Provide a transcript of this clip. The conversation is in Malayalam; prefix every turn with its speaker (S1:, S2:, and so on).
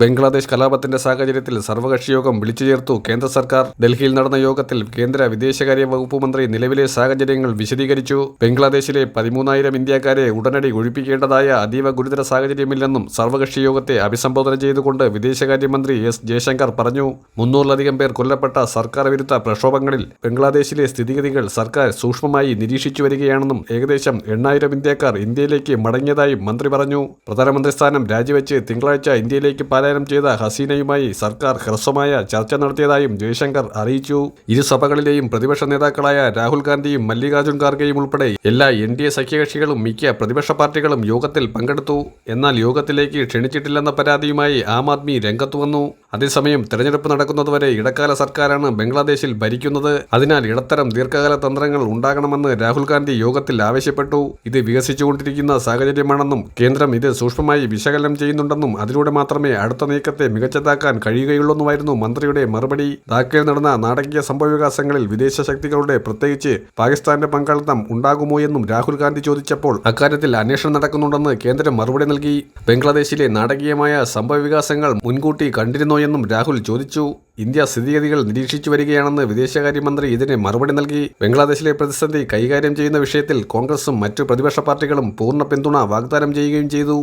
S1: ബംഗ്ലാദേശ് കലാപത്തിന്റെ സാഹചര്യത്തിൽ സർവകക്ഷിയോഗം വിളിച്ചു ചേർത്തു കേന്ദ്ര സർക്കാർ. ഡൽഹിയിൽ നടന്ന യോഗത്തിൽ കേന്ദ്ര വിദേശകാര്യ വകുപ്പ് മന്ത്രി നിലവിലെ സാഹചര്യങ്ങൾ വിശദീകരിച്ചു. ബംഗ്ലാദേശിലെ പതിമൂന്നായിരം ഇന്ത്യക്കാരെ ഉടനടി ഒഴിപ്പിക്കേണ്ടതായ അതീവ ഗുരുതര സാഹചര്യമില്ലെന്നും സർവകക്ഷി യോഗത്തെ അഭിസംബോധന ചെയ്തുകൊണ്ട് വിദേശകാര്യമന്ത്രി എസ് ജയശങ്കർ പറഞ്ഞു. മുന്നൂറിലധികം പേർ കൊല്ലപ്പെട്ട സർക്കാർ വിരുദ്ധ പ്രക്ഷോഭങ്ങളിൽ ബംഗ്ലാദേശിലെ സ്ഥിതിഗതികൾ സർക്കാർ സൂക്ഷ്മമായി നിരീക്ഷിച്ചു വരികയാണെന്നും ഏകദേശം എണ്ണായിരം ഇന്ത്യക്കാർ ഇന്ത്യയിലേക്ക് മടങ്ങിയതായും മന്ത്രി പറഞ്ഞു. പ്രധാനമന്ത്രി സ്ഥാനം രാജിവെച്ച് തിങ്കളാഴ്ച ഇന്ത്യയിലേക്ക് പലായനം ചെയ്ത ഹസീനയുമായി സർക്കാർ ഹ്രസ്വമായ ചർച്ച നടത്തിയതായും ജയശങ്കർ അറിയിച്ചു. ഇരുസഭകളിലെയും പ്രതിപക്ഷ നേതാക്കളായ രാഹുൽ ഗാന്ധിയും മല്ലികാർജുൻ ഖാർഗെയും ഉൾപ്പെടെ എല്ലാ എൻ ഡി എ സഖ്യകക്ഷികളും മിക്ക പ്രതിപക്ഷ പാർട്ടികളും യോഗത്തിൽ പങ്കെടുത്തു. എന്നാൽ യോഗത്തിലേക്ക് ക്ഷണിച്ചിട്ടില്ലെന്ന പരാതിയുമായി ആം ആദ്മി രംഗത്തു വന്നു. അതേസമയം തെരഞ്ഞെടുപ്പ് നടക്കുന്നതുവരെ ഇടക്കാല സർക്കാരാണ് ബംഗ്ലാദേശിൽ ഭരിക്കുന്നത്. അതിനാൽ ഇടത്തരം ദീർഘകാല തന്ത്രങ്ങൾ ഉണ്ടാകണമെന്ന് രാഹുൽ ഗാന്ധി യോഗത്തിൽ ആവശ്യപ്പെട്ടു. ഇത് വികസിച്ചുകൊണ്ടിരിക്കുന്ന സാഹചര്യമാണെന്നും കേന്ദ്രം ഇത് സൂക്ഷ്മമായി വിശകലനം ചെയ്യുന്നുണ്ടെന്നും അതിലൂടെ മാത്രമേ അടുത്ത നീക്കത്തെ മികച്ചതാക്കാൻ കഴിയുകയുള്ളൂന്നുമായിരുന്നു മന്ത്രിയുടെ മറുപടി. ധാക്കയിൽ നടന്ന നാടകീയ സംഭവവികാസങ്ങളിൽ വിദേശ ശക്തികളുടെ പ്രത്യേകിച്ച് പാകിസ്ഥാന്റെ പങ്കാളിത്തം ഉണ്ടാകുമോ എന്നും രാഹുൽ ഗാന്ധി ചോദിച്ചപ്പോൾ അക്കാര്യത്തിൽ അന്വേഷണം നടക്കുന്നുണ്ടെന്ന് കേന്ദ്രം മറുപടി നൽകി. ബംഗ്ലാദേശിലെ നാടകീയമായ സംഭവവികാസങ്ങൾ മുൻകൂട്ടി കണ്ടിരുന്നോ എന്നും രാഹുൽ ചോദിച്ചു. ഇന്ത്യ സ്ഥിതിഗതികൾ നിരീക്ഷിച്ചു വരികയാണെന്ന് വിദേശകാര്യമന്ത്രി ഇതിന് മറുപടി നൽകി. ബംഗ്ലാദേശിലെ പ്രതിസന്ധി കൈകാര്യം ചെയ്യുന്ന വിഷയത്തിൽ കോൺഗ്രസും മറ്റു പ്രതിപക്ഷ പാർട്ടികളും പൂർണ പിന്തുണ വാഗ്ദാനം ചെയ്യുകയും ചെയ്തു.